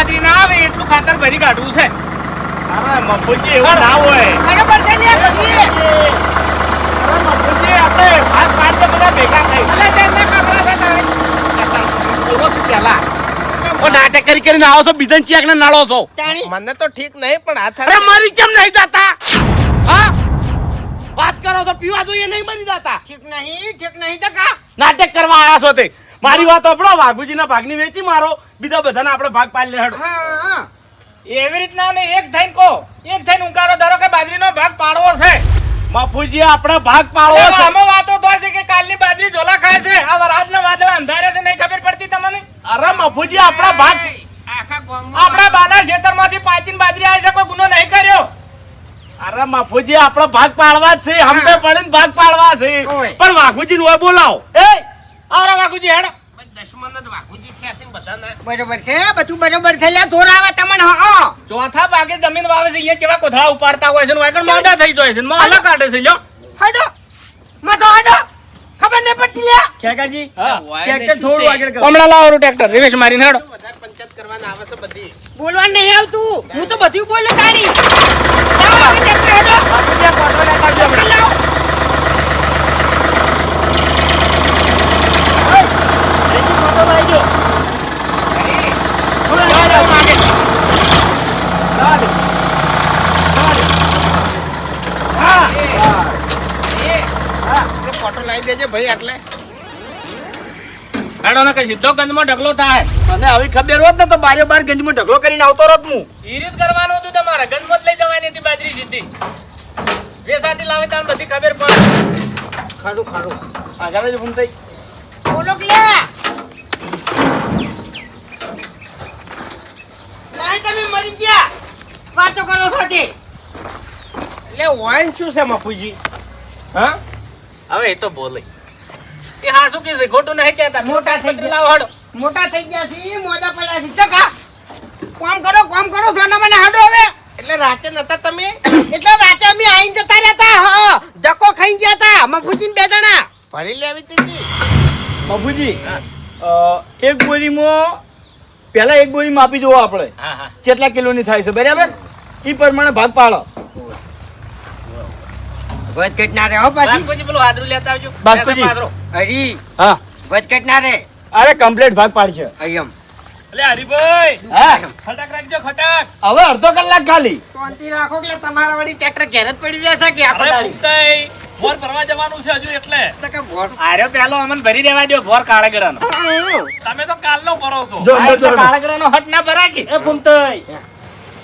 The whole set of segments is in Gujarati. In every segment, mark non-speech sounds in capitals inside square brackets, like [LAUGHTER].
બાજરી ના આવે એટલું ખાતર ભરી કાઢવું છે. અરે મફુજી એવું ના હોય. બરોબર છે લે બધી અરે મફુજી આપણે ભાગ પાડતે બધા ભેગા થઈ. અલે તેના કાકડા છે તારે. બોલો તું પહેલા ઓ નાટક કરી કરીને આવો છો બીજન ચિયાક ને નાળો છો. મને તો ઠીક નહીં પણ હાથ અરે મરી કેમ નહીં જાતા? હા? વાત કરો તો પીવા જોઈએ નહીં મરી જાતા? ઠીક નહીં ઠીક નહીં તો કા? નાટક કરવા આવ્યા છો તે. મારી વાત આપણો વાઘુજીના ભાગની વેચી મારો. બીજા બધાના આપણે ભાગ પાડી લે એવી રીતના ને એક થઈને કહો એક થઈને ઉંકારો ધારો કે બાજરીનો ભાગ પાડવો છે. બાપુજી આપણે ભાગ પાડવો છે. આમાં વાતો તો છે કે કાલની બાજરી ઝોલા ખાય છે. આ વરાજના વાદળા અંધારે છે નહીં ખબર પડતી તમને? અરે બાપુજી આપણા ભાગ આખા ગામમાં આપણા બાના ખેતરમાંથી પાચીન બાજરી આવી છે કોઈ ગુનો નહીં કર્યો. અરે મફુજી આપણો ભાગ પાડવા છે. હમ પડીને ભાગ પાડવા છે. પણ વાઘુજી નું બોલાવો. એ આવરા વાઘુજી હેડ. દશમન જ વાઘુજી થયા છે ને બરોબર છે બધું બરોબર છે લ્યા ધોર આવે તમને હા ચોથા ભાગે જમીન વાવે છે અહીંયા કેવા કોથળા ઉપાડતા હોય છે ને વાગણ મોડા થઈ જાય છે માં અલગ કાઢે છે લ્યો. હડો. મતો હડો. ખબર નહીં પડતી લ્યા ખેકાજી ટ્રેક્ટર થોડું આગળ કરો હમણાં લાવો ટ્રેક્ટર રિવેશ મારીને હેડો. પંચાયત કરવાના આવે છે બધી. બોલવાનું નહીં આવતું. હું તો બધું બોલું તારી. લાવો ટ્રેક્ટર હેડો. વાઘુજી કોટો લેતા આવજો હમણાં. લાવો એકી કોટો લઈ જો. થોડા જવા દો માગે. જવા દે. જવા દે. હા. એ દેજે ભાઈ એટલે. હેડો ને કઈ સીધો ગંજમાં ઢગલો થાય. મને આવી ખબર હોત ને તો બારે બાર ગંજમાં ઢગલો કરીને આવતો રોત હું. ઈ રીત કરવાનું હતું તમારે. ગંજમાં જ લઈ જવાની હતી બાજરી સીધી. વેસાતી લાવે બધી ખબર પડે. ખાડું ખાડું આગળ જ ફોન થઈ. બોલો કે લાઈ તમે મરી ગયા. વાતો કરો છો તે એટલે વાઈન શું છે મફુજી. હા? હવે એ તો બોલે. એ હા શું કે છે ખોટું નહીં કહેતા. મોટા થઈ ગયા. હડો. મોટા થઈ ગયા છે મોટા પડ્યા છે ચકા. કામ કરો કામ કરો સોના મને હડો હવે. એટલે રાતે નતા તમે? [COUGHS] એટલે રાતે અમે આઈને જતા રહેતા હા ધક્કો ખાઈ ગયા હતા મફુજીન બે જણા. ભરી લેવી હતી મફુજી એક બોરીમાં પહેલા એક બોરી માપી જોવો આપણે. હા હા. કેટલા કિલોની થાય છે બરાબર? એ પ્રમાણે ભાગ પાડો. વધઘટ ના રે હો પાછી? બાસ્કોજી પેલું હાદરું લેતા આવજો. બાસ્કોજી. હરી હા. વધઘટ ના રે અરે કમ્પ્લીટ ભાગ પાડશે. અયમ. એટલે હરીભાઈ હા. ખટક રાખજો ખટક હવે અડધો કલાક ખાલી. શાંતિ રાખો કે તમારા વળી ટ્રેક્ટર ઘેર જ પડી રહેશે કે આખો દાડી? ભોર ભરવા જવાનું છે હજુ એટલે. તો કે ભોર આર્યો પેલો અમને ભરી દેવા દો ભોર કાળગડાનો. તમે તો કાલનો ભરો છો. કાળગડાનો હટ ના ભરાકી એ ફૂમતાઈ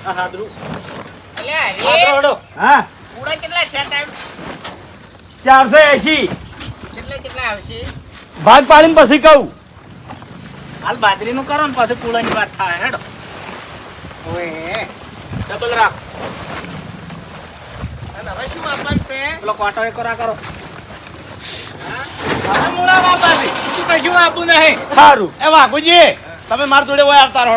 આ હાદરું. એટલે હા. પૂડા કેટલા છે ટાઈમ ચારસો એસી કેટલા કેટલા આવશે? ભાગ પાડીને પછી કહું. હાલ બાજરીનું કરો ને પછી પૂળાની વાત થાય હેડો. ઓય ડબલ રાખ. અને હવે શું આપવાનું છે? પેલો કોટો એક કરા સારું. એ વાઘુજી તમે મારા જોડે હોય આવતા રહો.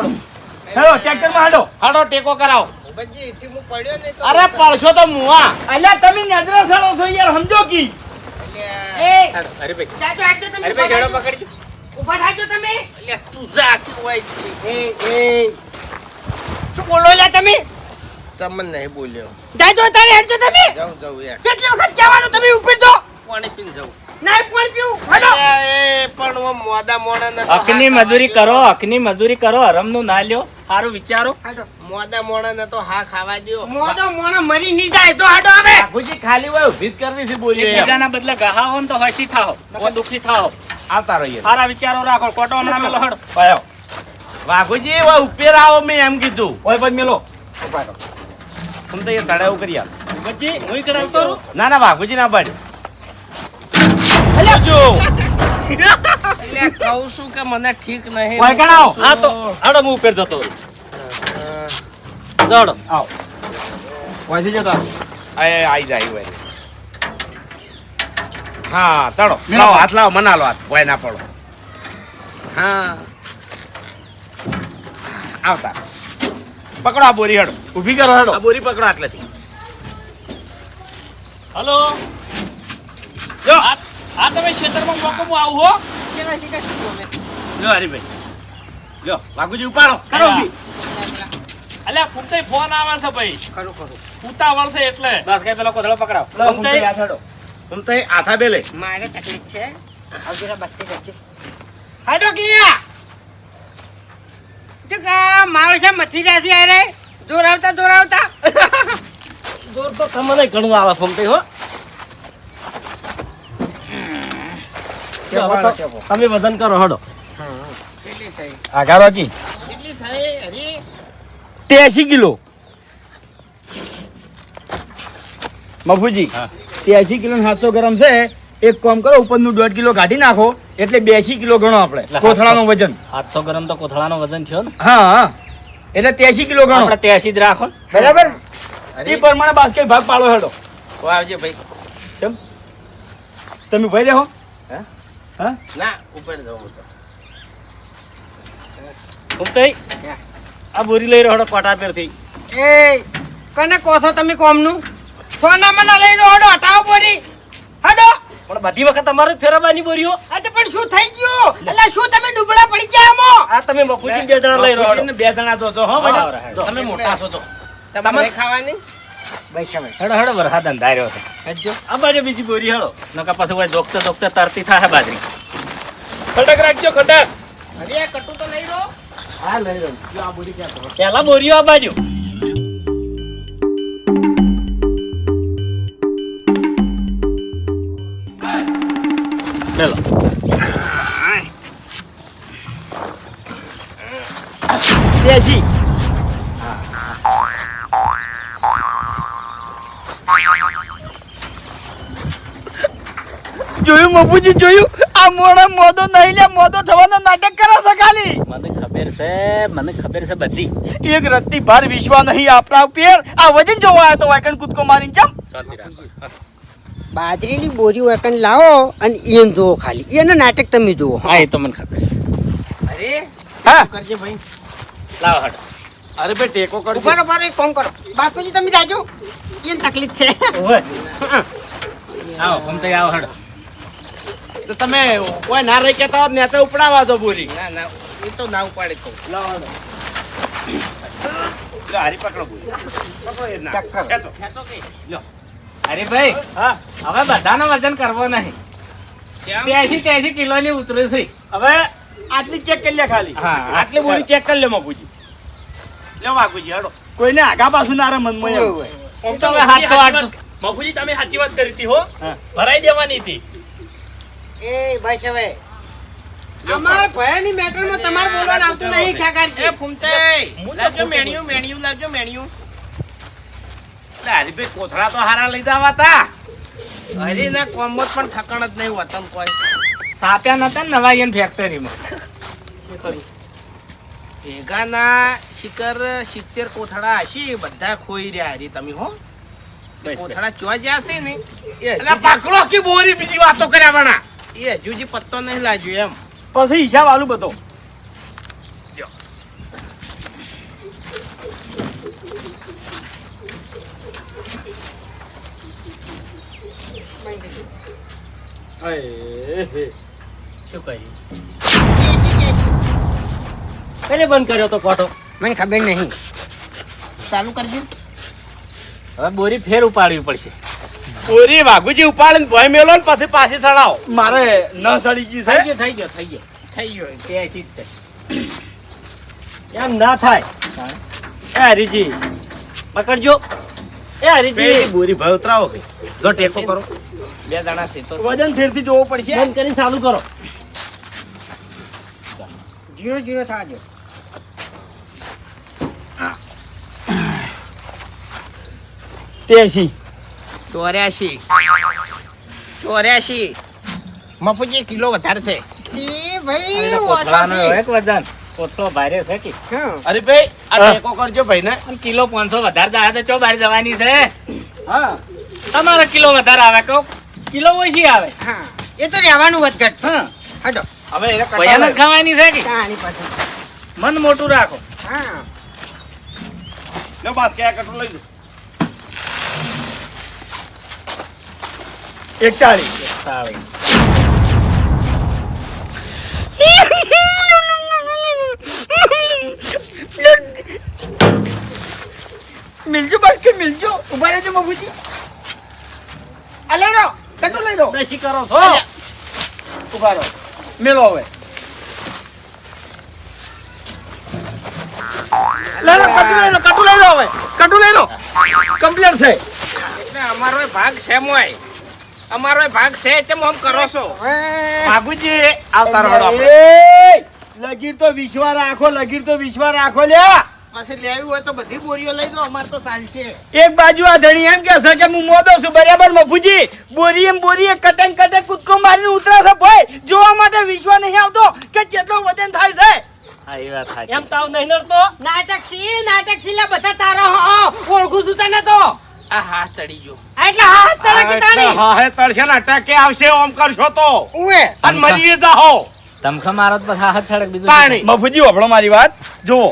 હેલો ટ્રેક્ટરમાં હાડો. હાડો ટેકો કરાવો. અરે પડશો તો મુવા. અલ્યા તમે નજરે સળો છો યાર સમજો કી. એ હરીભાઈ જાજો હાજો તમે હરીભાઈ ઊભા ઘેડો પકડજો. ઊભા થાજો તમે. એટલે તું જા આખી હોય એ એ. શું બોલો લ્યા તમે? તમને નહીં બોલ્યો. જાજો તારે હેડજો તમે. જાઉં જાઉં યાર. કેટલી વખત કહેવાનું તમે ઉપર દો પાણી પીને જાઉં. ના પણ પીવું હલો. એ પણ હું મોડા મોડા નતો હકની મજૂરી કરો હકની મજૂરી કરો હરમનું ના લ્યો. સારું વિચારો. મોદા. મોડા મોડા તો હા ખાવા દો મોદો મોડા મરી નહીં જાય તો હાડો હવે. ભૂજી ખાલી હોય ઊભી કરવી છે બોલી બીજાના બદલે ગહાવો ને તો હસી થાઓ દુખી થાઓ આવતા રહીએ. સારા વિચારો રાખો કોટો હમણાં મેલો હડ. પાયો. વાઘુજી ઓય ઉપર આવો મેં એમ કીધું. ઓય પણ મેલો. તમ તો એ તડાવ કરી આપ પછી હું કરાવતો ના ના વાઘુજી ના પાડ્યો. જો [LAUGHS] એટલે કહું છું કે મને ઠીક નહીં ઓય આવો હા તો આડો હું ઉપર જતો રહું. આવો. ઓયથી જતો આય આઈ જાય ઓય. હા તળો લાવો હાથ લાવો મને લો હાથ. ભાઈ ના પડો. હા. આવતા. પકડો આ બોરી હડો. ઊભી કરો હડો. આ બોરી પકડો આટલેથી. હલો. જો. આ આ તમે ખેતરમાં મોકો આવું હો. લ્યો હરીભાઈ. લ્યો વાઘુજી ઉપાડો. કરો. અલ્યા ફૂમતાઈ ફોન આવે છે ભાઈ. ખરું ખરું. ઉતાવળ છે એટલે. બસ કઈ પેલો કોથળો પકડાવ. ફૂમતાઈ ફૂમતાઈ આથા બેલે. મારે તકલીફ છે. આવજે રે બત્તી જતી. હાડો કિયા. જો કા મારો છે જાતી અરે. દોરાવતા દોરાવતા દોર [LAUGHS] તો તમને ઘણું આવે ફમતી હો. તમે વજન કરો હડો. કેટલી વાગી ત્યાસી કિલો. મફુજી ત્યાસી કિલો સાતસો ગ્રામ છે. એક કામ કરો ઉપરનું દોઢ કિલો કાઢી નાખો એટલે બેસી કિલો ગણો આપણે. કોથળા કોથળાનું વજન. સાતસો ગ્રામ તો કોથળાનો વજન થયો ને? હા હા. એટલે ત્યાસી કિલો ગણો. આપણે ત્યાસી જ રાખો બરાબર? એ પ્રમાણે બાસ્કેટ ભાગ પાડો હેડો. આવજે ભાઈ. તમે ભાઈ રહો. હે? હા? ના ઉપર જવું તો ફમતાઈ આ બોરી લઈ રહ્યો કોટા પરથી એ કને કહો છો તમે કોમનું? સોના મને લઈ લો હડો હટાવો બોરી. હડો. પણ બધી વખત તમારે ફેરવવાની બોરીઓ. આ પણ શું થઈ ગયું? એટલે શું તમે ડુબળા પડી ગયા આમો આ તમે મફુજી બે જણા લઈ રહ્યો બે જણા હો બધા. હા, તમે મોટા છો તો. ખાવાની? હડો હડો વરસાદ અંધાર્યો છે. હજો આ બાજુ બીજી બોરી હેડો. નકા પછી હોય જોગતે જોગતે તરતી થાય બાજરી. ખડક રાખજો ખડક. અરે કટુ તો લઈ લો. હા લઈ રહ્યો આ બોરી ક્યાં પેલા બોરીઓ આ બાજુ. લેલો ત્યાસી જોયું મફુજી જોયું? આ મોડા મોદો નહીં લે મોદો થવાનો નાટક કરો છો ખાલી. મને ખબર છે મને ખબર છે બધી. એક રત્તી ભાર વિશ્વા નહીં આપણા ઉપર આ વજન જોવા આવ્યો તો વાયકણ કૂદકો મારીને ચમ. બાજરીની બોરી વેકન લાવો અને એને જોવો ખાલી. એનું નાટક તમે જુઓ. હા એ તો મને ખબર છે. અરે હા? કરજે ભાઈ. લાવો હટ. અરે બે ટેકો કરજે. ઉપર ઉપર એક કોમ કરો. બાપુજી તમે જાજો. એને તકલીફ છે. ઓય આવો ફમતાઈ આવો હડો તો તમે કોઈ ના રહી કેતા હોત ને તો ઉપડાવા દો પૂરી ના ના એ તો ના ઉપાડે તો હારી પકડો પૂરી પકડો એ ના. ટક્કર. ખેંચો. અરે ભાઈ હા. હવે બધાનો વજન કરવો નહીં. ત્યાસી કિલો ની ઉતરે છે. હવે આટલી ચેક કરી લે ખાલી. હા આટલી બોરી ચેક કરી લે માપુજી લે માપુજી હડો. કોઈને આગા પાછું ના રે મનમાં એવું આમ તો હવે તમે સાચી વાત કરી હતી હો. ભરાઈ દેવાની હતી. એ બસ હવે. અમાર ભયાની મેટરમાં તમારે બોલવાનું આવતું નહીં ખ્યાકારજી એ ફૂમતાઈ લાવજો મેણ્યું મેણ્યું લાવજો મેણ્યું. હરીભાઈ કોથળા તો હારા લઈ જવા તા. હરી કોમત પણ ઠકણ જ નહીં હોતમ કોઈ. સાપ્યા નતા ને ફેક્ટરીમાં ભેગાના શિખર સિત્તેર કોથળા હશે બધા ખોઈ રહ્યા હરી તમે હો. કોથળા ચોવા જ્યાં છે ને એ એટલે કે બોરી બીજી વાતો કર્યા વણા. એ હજુ જે પત્તો નહીં લાગ્યો એમ. પછી હિસાબ આલુ બધો. શું કહ્યું? બંધ કર્યો તો ફોટો. મને ખબર નહીં. ચાલુ કરજો. હવે બોરી ફેર ઉપાડવી પડશે. બોરી વાઘુજી ઉપાડે ભોય મેલો ને પછી પાછી ચડાવો. મારે ન સડી ગઈ થઈ ગયો થઈ ગયો થઈ ગયો. થઈ ગયો છે. એમ ના થાય. એ હરીજી પકડજો. એ હરીજી. બોરી ભય ઉતરાવો કે. જો ટેકો કરો. બે દાણા છે તો. વજન ફેરથી જોવો પડશે. બંધ કરીને ચાલુ કરો. જીરો જીરો થાજો. દો ત્યાસી ચોર્યાસી. ચોર્યાસી. મફુજી કિલો વધારે છે. એ ભાઈ ઓછો એક વજન. કોથળો ભારે છે કે? અરે ભાઈ આ ટેકો કરજો ભાઈ ને કિલો પાંચસો વધારે જાય તો ચો બહાર જવાની છે? હા. તમારો કિલો વધારે આવે કહો. કિલો ઓછી આવે. હા. એ તો રહેવાનું વધઘટ હા. હટો હવે એને ભયાનક ખાવાની છે કે? આની પાછળ મન મોટું રાખો. હા. લો બાસ કે આ લઈ લો. એકતાળીસ. સારી મિલજો બસ કે મિલજો. ઊભા રહેજો બાબુજી. આ લઈ લો. કટુ લઈ લો. બેસી કરો છો. ઊભા રહો. મેલો હવે. લઈ લો કટુ લઈ લો કટુ લઈ લો હવે. કટુ લઈ લો. કમ્પ્લેટ છે. એટલે અમારો ભાગ છે મોય અમારો ભાગ છે તેમ આમ કરો છો? બાબુજી આવતા રહો આપણે. લગીર તો વિશ્વા રાખો લગીર તો વિશ્વા રાખો લ્યા. પછી લેવી હોય તો બધી બોરીઓ લઈ લો અમાર તો ચાલશે. એક બાજુ આ ધણી એમ કે છે કે હું મોદો છું બરાબર મફુજી? બોરી એમ બોરી કટંગ કટેન કૂદકો મારીને ઉતરા છે ભાઈ. જોવા માટે વિશ્વા નહીં આવતો કે કેટલો વજન થાય છે? એમ તાવ નહીં નડતો. નાટક સી નાટક સી લે બધા તારો હો ઓળખું છું તને તો. આ હાથ ચડી ગયો. એટલે હાથ તળકી તાણી? હા હે ને અટકે આવશે ઓમ કરશો તો. ઉએ અને મરી જાઓ તમખા મારો તો હાથ છડક બીજું પાણી. મફુજી વપડો મારી વાત. જુઓ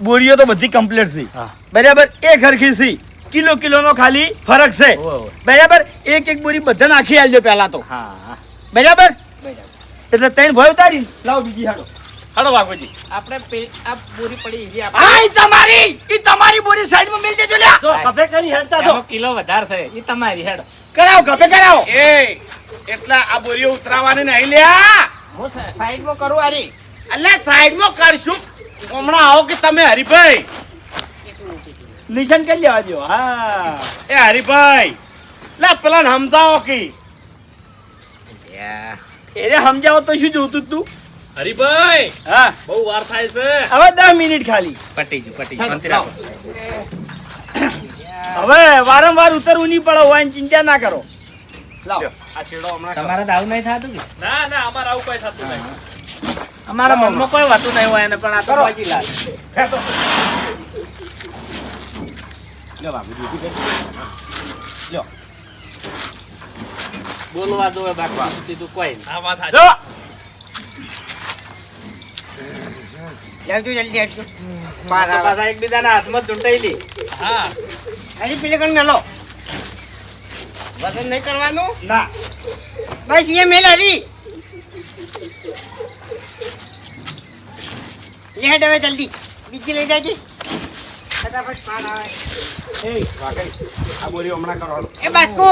બોરીઓ તો બધી કમ્પ્લીટ છે. બરાબર એક હરખી છે. કિલો કિલો નો ખાલી ફરક છે. બરાબર એક એક બોરી બધા નાખી આલજો પહેલા તો. બરાબર? એટલે ત્રણ ભય ઉતારી લાવ બીજી હાડો હડો બાપુજી આપણે આ બોરી પડી છે આ તમારી ઈ તમારી બોરી સાઈડમાં મેલ દેજો લ્યા. જો કફે કરી હેડતા તો કિલો વધારે છે ઈ તમારી હેડ. કરાવ ગપે કરાવ. એ એટલા આ બોરીઓ ઉતરાવાની નહીં લ્યા. હું સાઈડમાં કરું આરી અલ્યા સાઈડમાં કરશું. હમણાં આવો કે તમે હરીભાઈ. નિશાન કરી લેવા દો હા. એ હરીભાઈ. લે પેલા સમજાવો કે. એ સમજાવો તો શું જોતું તું? હરીભાઈ! હા. બહુ વાર થાય છે. હવે દસ મિનિટ ખાલી. પટી ગયું પટી શાંતિ રાખો. હવે વારંવાર ઉતરવું નહીં પડે હોય ચિંતા ના કરો. લાવો. આ છેડો હમણાં તમારે તો નહીં થતું કે? ના ના અમારે આવું કઈ થતું નહીં. અમારા મનમાં કોઈ વાતું નહીં હોય એને પણ આ તો કરો. લાગે. લ્યો બાબુજી, લ્યો. બોલવા દો બાકવા તું કોઈ આ વાત જો. આવજો જલ્દી આવજો મારા પાછા એકબીજાના હાથમાં ચૂંટાયેલી. હા. અરે પેલે કણ મેલો. વજન નહીં કરવાનું? ના. બસ એ મેલ હરી લે હેડ હવે જલ્દી. બીજી લઈ જાજે. ફટાફટ પાન આવે. એ, વાઘઈ, આ બોરીઓ હમણાં કરવાનું. એ બાસ્કો.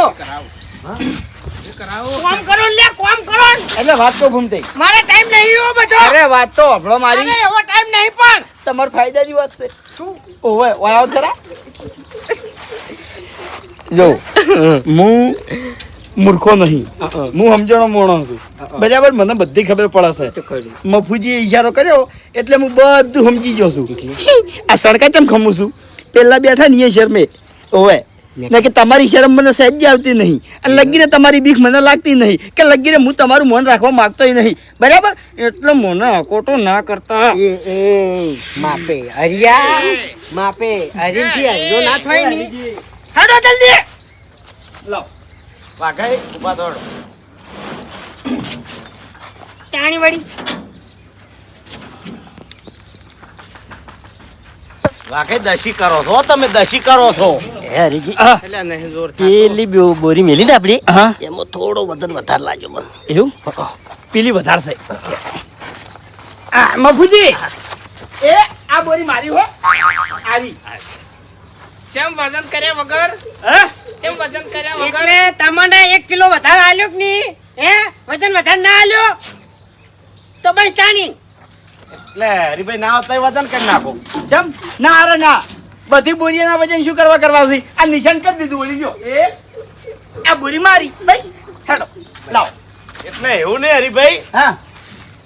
કોમ કરો લે કોમ કરો એટલે વાત તો મારે ટાઈમ નહીં હો બધો. અરે વાત તો હભળો અરે મારી એવો ટાઈમ નહીં પણ. તમાર ફાયદાની વાત છે. શું? ઓવે ઓય આવો જો હું મૂર્ખો નહીં. હું સમજણો મોણો છું. બરાબર મને બધી ખબર પડે છે મફુજીએ ઈશારો કર્યો એટલે હું બધું સમજી ગયો છું. આ સડકા કેમ ખમું છું? પેલા બેઠા નહીં શરમે. ઓવે ને કે તમારી શરમ મને સહેજ જ આવતી નહીં. અને લગીને તમારી બીક મને લાગતી નહીં. કે લગીને હું તમારું મન રાખવા માંગતો નહીં. બરાબર? એટલે મને અકોટો ના કરતા. એ એ માપે. હરિયા? માપે. હરીથી હરિયો ના થાય ને? હડો જલ્દી! લો. વાઘાઈ ઊભા દોડ. તાણી વળી. વાઘઈ દશી કરો છો તમે દશી કરો છો. હે હરીજી એટલે નહીં જોર પેલી બોરી મેલી ને આપડી. હા. એમાં થોડો વજન વધારે લાગ્યો મને. એવું? પેલી વધાર છે આ મફુજી! એ આ બોરી મારી હો. આવી. કેમ વજન કર્યા વગર? હે? કેમ વજન કર્યા વગર? એટલે તમને એક કિલો વધારે આલ્યો કે નહીં? હે? વજન વધારે ના આલ્યો? તો ભાઈ ચાની એટલે હરીભાઈ ના આવતા વજન કરી નાખો. ચમ? ના અરે ના. બધી બોરીના વજન શું કરવા કરવા છે? આ નિશાન કરી દીધું બોલી જો એ? આ બોરી મારી. બસ. હેડો. લાવો. એટલે એવું નહીં હરીભાઈ. હા.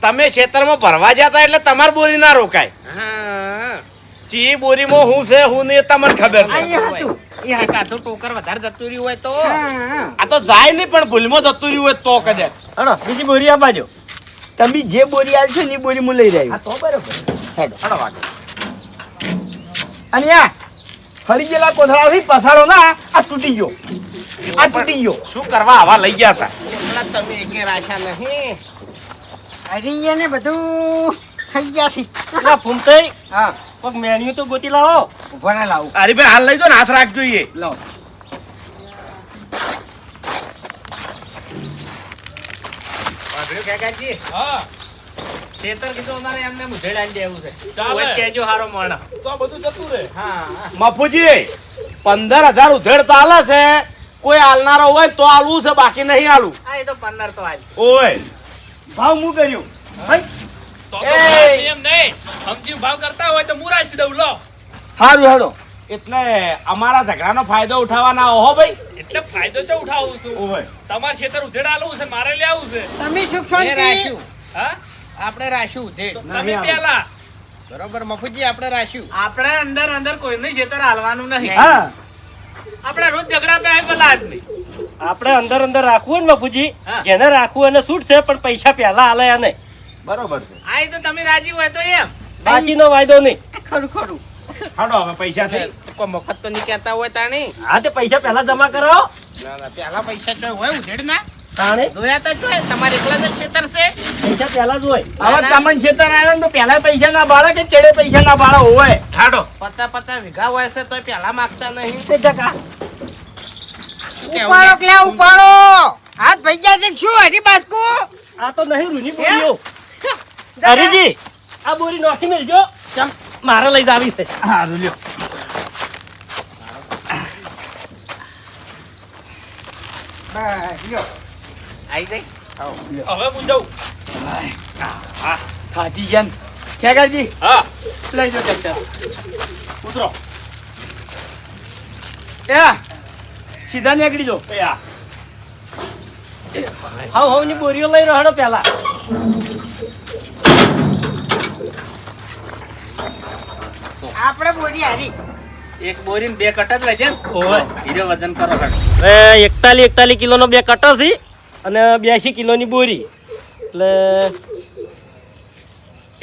તમે ખેતરમાં ભરવા જતા એટલે તમારી બોરી ના રોકાય. હા. ચી બોરીમાં હું છે હું નહીં તમને ખબર આ છે એ હતું. ટોકર વધારે જતું રહ્યું હોય તો. આ તો જાય નહીં પણ ભૂલમાં જતું રહ્યું હોય તો કદાચ. હેડો બીજી બોરી આ જો તમે જે બોરી આલશો ને એ બોરી હું લઈ રહ્યો. તો બરોબર. હેડો. અને આ ફરી ગયેલા કોથળાથી પસાડો ના આ તૂટી ગયો. આ તૂટી ગયો. શું કરવા આવા લઈ ગયા હતા તમે એકે રાશા નહીં. હરિયે ને બધું ખાઈ ગયા છે. ના ફૂમતઈ હા. કોક મેણ્યું તો ગોતી લાવો. ઊભા ના લાવું. ભાઈ હાલ લઈ દો ને હાથ રાખજો એ લાવ હા. ખેતર કીધું અમારે એમને મુઢેડ આલી દેવું છે. ચાલે. કેજો હારો મોણા. તો બધું જતું રહે. હા મફુજી પંદર હજાર ઉધેડ તો આલે છે. કોઈ આલનારો હોય તો આલવું છે બાકી નહીં આલું. હા એ તો પંદર તો આજ ઓય. ભાવ હું કર્યું? તો એમ નહીં. સમજી ભાવ કરતા હોય તો મુરાશી દઉં લો. સારું હેડો એટલે અમારા ઝઘડાનો ફાયદો ઉઠાવવાના ઓહો ભાઈ. એટલે ફાયદો તો ઉઠાવું છું? ઓય તમારે ખેતર ઉધેડ આલવું છે મારે લેવું છે? તમે સુખ એ શાંતિ હા? આપણે રાખ્યું ઉધેડ. તમે પેલા. બરોબર મફુજી આપણે રાખ્યું. આપણે અંદર અંદર કોઈને ખેતર હાલવાનું નહીં. હા. આપણે રોજ ઝઘડા પે પેલા આદમી આપણે અંદર અંદર રાખવું ને બાપુજી હા. જેને રાખવું એને છૂટ છે પણ પૈસા પહેલા હાલે એને. બરોબર છે આ તો તમે રાજી હોય તો એમ. બાકીનો વાયદો નહીં. ખરું ખરું. હાડો હવે પૈસા થઈ કોઈ મફત તો નહીં કહેતા હોય તાણી. હા તે પૈસા પહેલા જમા કરો. ના ના પેલા પૈસા ચોય હોય ઉધેડ ના. તાણે? જોયા તો ચોય તમારે એકલા જ છેતર છે. પૈસા પહેલા જ હોય. હવે તમને છેતર આવ્યા તો પહેલા પૈસા ના ભાડા કે ચડે પૈસા ના ભાડા હોય. હાડો. પતા પતા વીઘા હોય છે તોય પેલા માંગતા નહીં. તે જગા ઉપાડો હાથ ભાઈ ગયા છે શું હરી બાસ્કુ આ તો નહીં રૂની બોરીઓ હરીજી આ બોરી નોખી મેળજો ચમ. મારે લઈ જાવી છે. સારું લ્યો. હવે હું જાઉં. થાચી ગયા ને. ખેગારજી હા. લઈ જાઓ ટ્રેક્ટર ઉતરો. એ સીધા નીકળી એ આ. હાવની બોરીઓ લઈ રહ્યો પહેલા આપણે બોરી હારી. એક બોરી બે કટર લેજે ઓય હીરો વજન કરો કટ હવે એકતાલી એકતાલી કિલોનો બે કટર છે અને બ્યાસી કિલોની બોરી. એટલે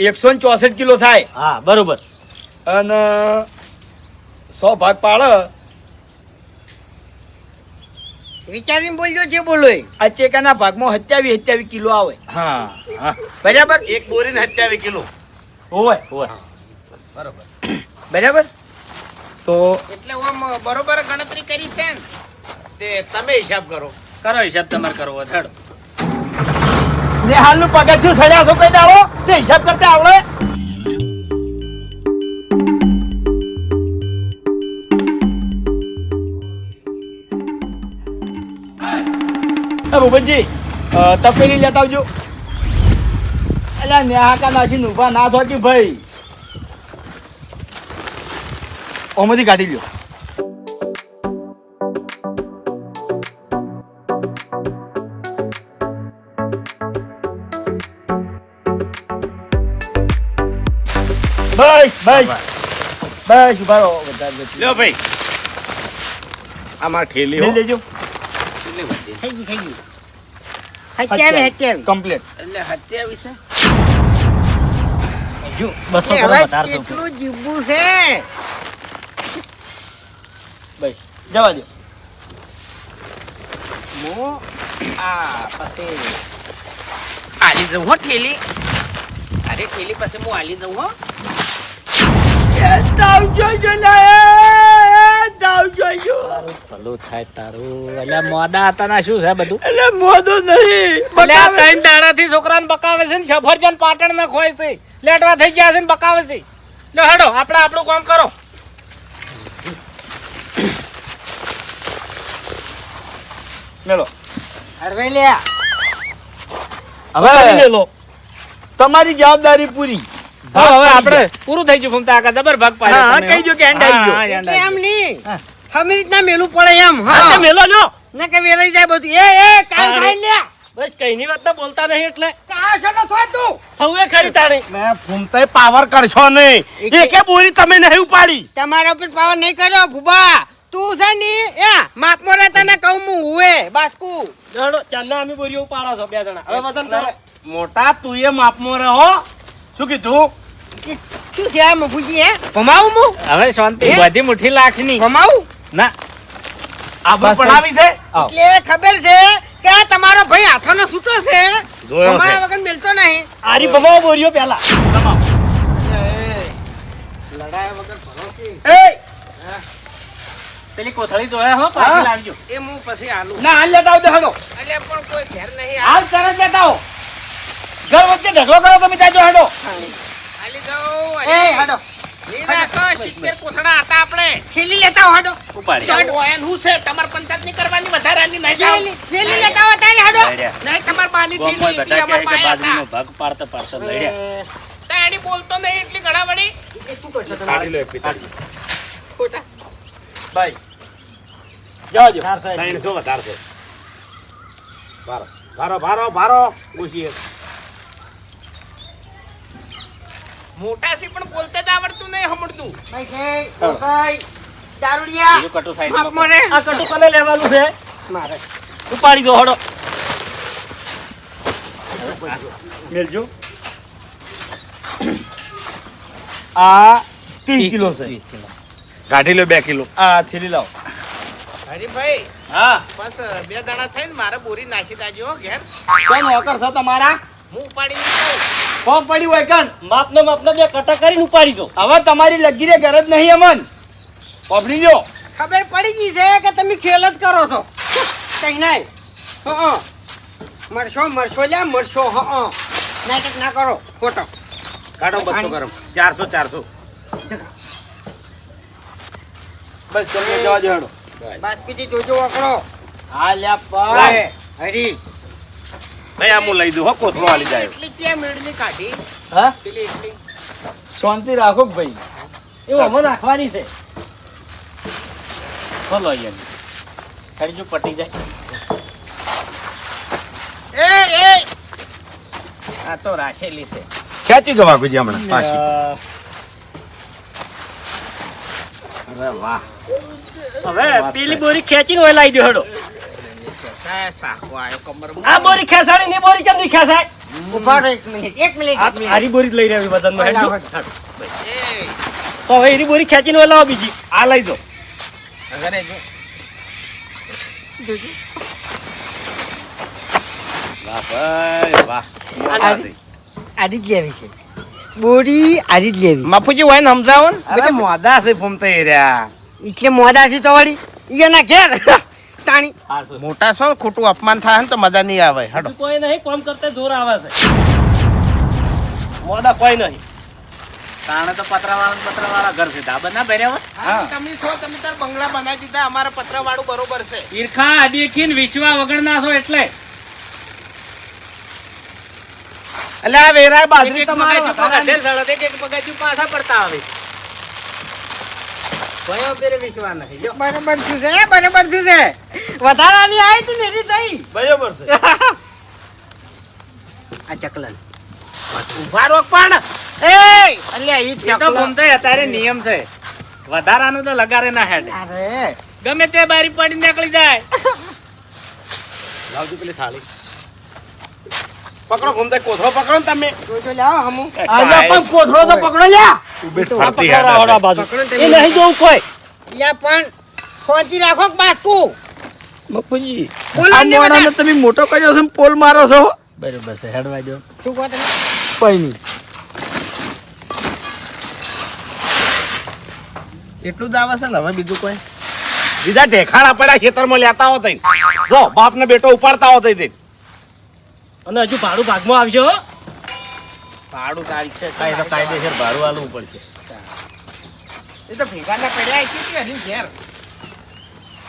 એકસો ને ચોસઠ કિલો થાય. હા બરોબર. અને સો ભાગ પાડે. વિચારીને બોલજો જે બોલો આ ચેકાના ભાગમાં સત્યાવીસ સત્યાવીસ કિલો આવે. હા હા. બરાબર? એક બોરી ને સત્યાવીસ કિલો. હોય હોય. બરાબર. તો એટલે આમ બરોબર ગણતરી કરી છે ને તે તમે હિસાબ કરો. કરો હિસાબ તમારે કરવો થડ ને હાલનું પગથિયું સડ્યા છો કઈ દાવો તે હિસાબ કરતા આવડે? ભૂપતજી તપેલી લેતા આવજો. એટલે નેહાકા નાસી ઊભા ના થોતી ભાઈ. ઓમાંથી કાઢી લ્યો. બસ બસ. બસ. ઊભા રહો. વધારે લ્યો ભાઈ. આમાં ઠેલી લઈ લેજો. થઈ ગયું થઈ ગયું હત્યાવી. હત્યાવી. કમ્પ્લીટ એટલે સત્યાવીસ જો બસો કેટલું જીવવું છે? બસ જવા દો. હું આ પછી આલી જઉં હો ઠેલી. અરે ઠેલી પછી હું આલી જઉં હો. દાવ જોઈજો ને દાવ જોઈજો ભલું થાય તારું. એટલે મોડા હતા શું છે બધું? એટલે મોદો નહીં એટલે આ ત્રણ છોકરાને બકાવે છે ને સફરજન પાટણ ના લેટવા થઈ ગયા છે ને બકાવે છે. લો હેડો આપણે આપણું કામ કરો. મેલો હરવે લ્યા હવે લો તમારી જવાબદારી પૂરી. હા હવે આપણે પૂરું થઈ ગયું ફૂમતા આકા જબર ભાગ પાડે હા, કહી દો કે એન્ડ આવી ગયો. એટલે એમ. નહીં. હમી રીતના મેલું પડે એમ હા. મેલો જો. ના કે વેલાઈ જાય બધું. એ એ કાલ ખાઈ લે બસ કઈ કઈની વાત તો બોલતા નહીં એટલે. કા છો ન થાય તું? થવું ખરી તાણી. મે ફૂમતે પાવર કરશો નહીં. એકે- એકે બોરી તમે નહીં ઉપાડી. તમારા ઉપર પાવર નહીં કર્યો ભૂબા. તું છે ને એ માપ મોરે તને કહું હું હુએ બાસ્કુ. જાણો ચાંદા અમે બોરીઓ પાડો છો બે જણા. હવે વતન કરો. મોટા તું એ માપ મોરે હો. શું કીધું? શું છે આ મફુજી હે? ભમાવું હું? હવે શાંતિ બધી મુઠ્ઠી લાખની. ભમાવું? ના. આબુ પડાવી છે? એટલે ખબર છે કે આ તમારો ભાઈ હાથોનો છૂટો છે. જોયો છે. વગર મિલતો નહીં. આરી ભમાવો બોરીઓ પહેલા. લડાયા વગર ભરો કે એ પેલી કોથળી તો હે હો પાછી લાવજો. એ હું પછી આલું. ના હાલ લેતા આવજો હડો એટલે પણ કોઈ ઘેર નહીં હાલ તરત લેતા આવો. ઘર વચ્ચે ઢગલો કરો તમે ત્યાં જો હેડો. આલી જાઉં એ હડો. જાઓ. બોલતો નહીં એટલી ઘણા પિતાજી. ખોટા. ભાઈ. જાજો. ત્રણસો વધારશો. ભારો ભારો ભારો ભારો ઘૂસીએ. મોટા પણ બોલતે જ આવડતું નહીં હમણતું. ભાઈ કે ભાઈ દારૂડિયા. બીજું કટુ સાઈડ મને. આ કટુ કને લેવાનું છે? મારે. ઉપાડી દો હડો. મેલજો. આ ત્રીસ કિલો છે. કાઢી લો બે કિલો. આ થેલી લાવો. હરીભાઈ હા. બસ બે દાડા થઈને મારે બોરી નાખી દાજો હો ઘેર. કોણ હોકર છો તમારા? હું ઉપાડી નહીં કોમ પડી હોય કણ? માપનો માપનો બે કટા કરીને ઉપાડી દો. હવે તમારી લગીરે ગરજ નહીં અમન. પકડી લો ખબર પડી ગઈ છે કે તમે ખેલ જ કરો છો. કઈ નહીં હં મરશો મરશો લ્યા મરશો હા નાટક ના કરો ખોટો. કાઢો બસો ગરમ. ચારસો ચારસો. બસ તમને જવા દે હેડો. બાસ્કીથી જોજો વકરો હા લ્યા પણ હરી. ભાઈ આ હું લઈ દઉં હો કોથળો આલી જાય. એટલી ક્યાં મેળની કાઢી. હા? એટલી એટલી. શાંતિ રાખો ભાઈ? એવું અમે નાખવાની છે. ખોલો અહીંયા ખરી જો પટી જાય. એ એ. આ તો રાખેલી છે. ખેંચી જવા ગુજી હમણાં પાછી. અરે વાહ. હવે પેલી બોરી ખેંચીને હોય લાવી દો હેડો. આ સાકો આયો કમરમાં આ બોરી ખેસાડી ની બોરી કેમ નહીં ખેંચાય? ઊભા રહો એક મિનિટ એક મિનિટ. આરી બોરી જ લઈ રહેવી વજનમાં હેડજો. લાવો. તો હવે એની બોરી ખેંચીને હોય લાવો બીજી. આ લઈ દો. અગરે જો. વાહ ભાઈ વાહ. આ જ લેવી છે. બોરી આરી જ લેવી. મફુજી હોય ને સમજાવો ને. મોદા છે ફૂમતા રહ્યા. એટલે મોદા છે તો વળી. એના ઘેર. તાણી. મોટા છો ખોટું અપમાન થાય ને તો મજા નહીં આવે. હડો. કોઈ નહીં કોમ કરતા જોર આવે છે. મોદા કોઈ નહીં. તાણે તો પતરાવાળા પતરાવાળા ઘર છે. ધાબા ના ભર્યા હોત તમે છો તમે તાર બંગલા બનાવી દીધા અમારા પત્ર વાળું બરોબર છે. ઈરખા દેખીને વિશ્વા વગર ના છો એટલે. એટલે આ વેરાય બાજરી તમારે એક એક પગાજુ પાછા પડતા આવે ભયો પેરે વિશ્વા નથી જો બરોબર શું છે બરોબર શું છે. વધારાની આવી તું ને થઈ. બરાબર છે [LAUGHS] આ ચકલન. ઊભા રોક પણ. એ અલ્યા ઈ એ તો ચકલો. ઘૂમતે અત્યારે નિયમ છે. વધારાનું તો લગારે ના હેડ. અરે. ગમે તે બારી પડી નીકળી જાય. [LAUGHS] લાવજો પેલી થાળી. પકડો ઘૂમતા કોથળો પકડો ને તમે. જોજો લાવો હમુ. આજે પણ કોથળો તો પકડો લ્યા. આ પકડો હળો બાજુ. એ નહીં જોવું કોઈ. યા પણ ખોતી રાખો બાસ્કુ બાપુજી આ ને તમે મોટો કર્યો છે ને પોલ મારો છો? બરોબર છે હેડવા દો. શું કહો તમે? કઈ નહીં. એટલું જ આવે છે ને હવે બીજું કોઈ? બીજા ઢેખાડા પડ્યા ખેતરમાં લેતા હો જો બાપ ને બેટો ઉપાડતા હો તઈ અને હજુ ભાડું ભાગમાં આવશે હો. ભાડું કાઢશે કાંઈ કાયદેસર ભાડું આલવું પડશે. એ તો ભેગાના પડ્યા છે કે હજી ઘેર?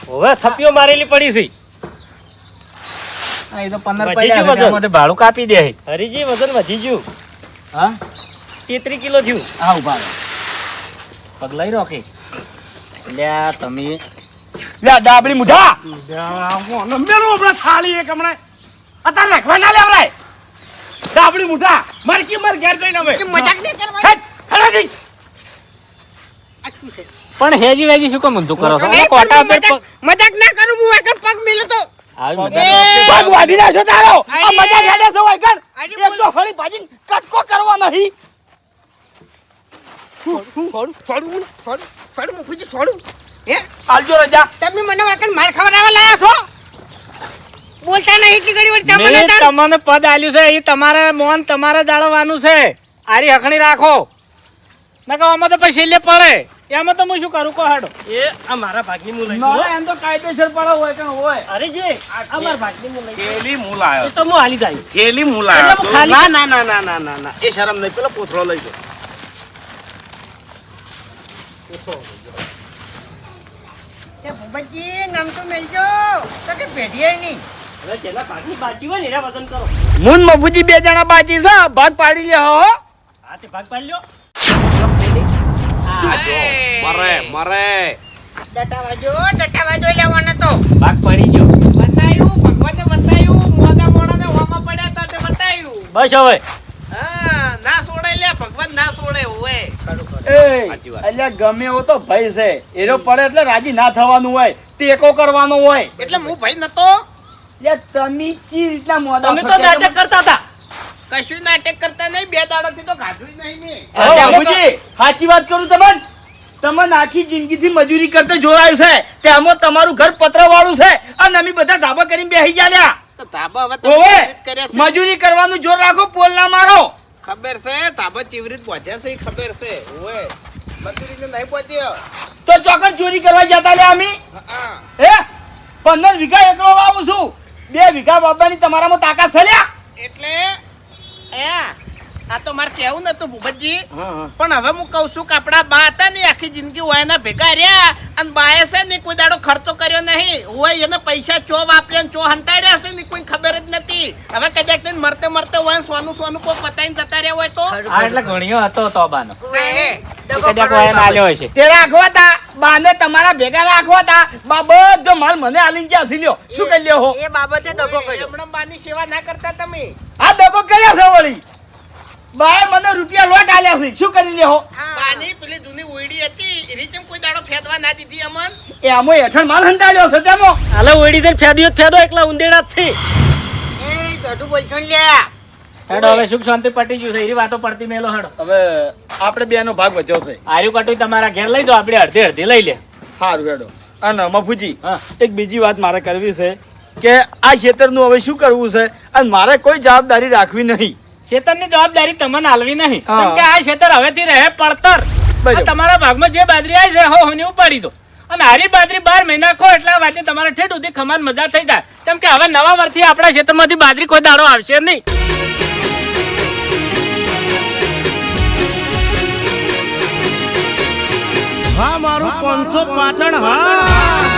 હવે થપ્પીઓ મારેલી પડી છે. એ તો પંદર પડ્યા. ભાડું કાપી દે. હરીજી વજન વધી ગયું. હા? તેત્રી કિલો થયું. હા ઊભા. પગલાઈ રોકે. લ્યા તમે. લ્યા ડાબડી મુઢા. મેરો આપણે થાળી એક હમણાં. અત્યારે રાખવા ના લેવરાય. ડાબડી મુઢા. મરકી મર ઘેર જઈને અમે મજાક નહીં કરવાની? હેટ, હેડાજી. આ શું છે? પણ હેજી વેજી શું કામ ઊંધું કરો છો? કોટા પર મજાક ના કરું હું એક પગ મેલો તો. આવી મજાક મજા પગ વાઢી નાખ્યો તારો. આ મજાક હેડે છો એક તો ફળી ભાજી કટકો કરવા નહીં. છોડું છોડું છોડું છોડું મુખુજી છોડું હે? આલજો રજા. તમે મને વાકણ માર ખવડાવવા લાયા છો? બોલતા નહીં એટલી ઘડી વાર તમને મેં તાર- તમને પદ આલ્યું છે એ તમારે મોન તમારે જાળવવાનું છે. આરી હકણી રાખો. ના કહો આમાં તો પછી છેલ્લે પડે. એમાં તો હું શું કરું? કહો હેડો. એ આ મારા ભાગની હું લઈ ના લઉં એમ તો કાયદેસર પડો હોય કે હોય. હરીજી આ મારા ભાગની હું લઈ લઉં. થેલી હું લાયો એ તો હું હાલી જાય. થેલી હું એટલે લાયો હું છું. ખાલી- ના ના ના ના ના ના ના. એ શરમ નહીં પેલો કોથળો લઈ એ ભૂપતજી નામ તો મેલજો. તો કે પેઢીએ નહીં. મુન મફુજી બે જણા બાજી છે ભાગ પાડી લે હો. હા ભાગ પાડી લ્યો. મરે મરે. ડટાવાજો ડટાવાજો લેવાનો તો. ભાગ પડી ગયો. બતાયું ભગવાને બતાયું મોદા મોણાને હોમાં પડ્યા હતા તે બતાયું. બસ હવે. હા ના છોડે લે ભગવાન ના છોડે હોય એ સાચી વાત. અલ્યા ગમે એવો તો ભાઈ છે. એનો પડે એટલે રાજી ના થવાનું હોય. ટેકો કરવાનો હોય. એટલે હું ભાઈ નતો. યા તમે ચી રીતના મોદા તમે તો નાટક કરતા હતા. કશું નાટક કરતા નહીં બે દાડાથી તો ગાધું નહીં ને અરે સાચી વાત કરું તમને? તમને આખી જિંદગીથી મજૂરી કરતા જોડાયું છે. તેમાં તમારું ઘર પતરા છે. અને અમે બધા ધાબા કરીને બેસી ગયા તો ધાબા હવે તમે ઓવે ચીવરીત કર્યા છે. મજૂરી કરવાનું જોર રાખો પોલ ના મારો. ખબર છે ધાબા ચીવરીત પહોંચ્યા છે ખબર છે. ઓએ મજૂરીને નહીં પહોંચ્યો તો ચોકડ ચોરી કરવા જતા લે અમે. હે પંદર વીઘા એકલો વાવું છું. બે વીઘા વાવવાની તમારામાં તાકાત છે એટલે આયા આ તો મારે કેવું નતું ભૂપતજી. પણ હવે હું કઉ છું કે આપણા બા હતા ને આખી જિંદગી હોય એના ભેગા રહ્યા અને બાએ છે ને કોઈ દાડો ખર્ચો કર્યો નહીં. હોય એને પૈસા ચો વાપર્યા ને ચો હંતાડ્યા છે ને કોઈ ખબર જ નથી. હવે કદાચ તેને મરતે મરતે હોય સોનું સોનું કોઈ પતાઈને જતા રહ્યા હોય તો? એટલે ઘણીઓ હતો તે રાખવા તા બાને તમારા ભેગા રાખવા તા બા બધો માલ મને આલીને જ્યાં સી લ્યો. શું કરી લ્યો એ બાબતે દગો કર્યો. હમણાં બાની સેવા ના કરતા તમે. આ દગો કર્યો છે વળી. બાએ મને રૂપિયા લોટ આલ્યા છે. શું કરી લ્યો હો? પેલી જૂની ઓઈડી હતી એની જેમ કોઈ દાડો ફેદવા ના દીધી અમન. એ આમો હેઠળ માલ હંતાડ્યો છે તેમો હાલે ઓઈડી દે ફેદ્યો ફેદો એકલા ઉંદેડા જ છે. એ દોઢું બોલછણ લે હેડો હવે સુખ શાંતિ પટી ગયું છે. એની વાતો પડતી મેલો હેડો. હવે આપણે બેનો ભાગ વધ્યો છે. આર્યું કટું તમારા ઘેર લઈ દો આપણે અડધી અડધી લઈ લે. સારું હેડો. અને મફુજી હા. એક બીજી વાત મારે કરવી છે કે આ ક્ષેત્રનું હવે શું કરવું છે? અને મારે કોઈ જવાબદારી રાખવી નહીં. ખેતરની જવાબદારી તમને આલવી નહીં. હા. કેમ કે આ ખેતર હવેથી રહે પડતર. તમારા ભાગમાં જે બાજરી આવી છે હો હોની ઉપાડી દો. અને હારી બાજરી બાર મહિના ખો એટલા વાતની તમારા ઠેઠ સુધી ખમાન મજા થઈ જાય. કેમ કે હવે નવા વર્ષથી આપણા ક્ષેત્રમાંથી બાજરી કોઈ દાડો આવશે નહીં. હા મારું પાંચસો પાટણ હા.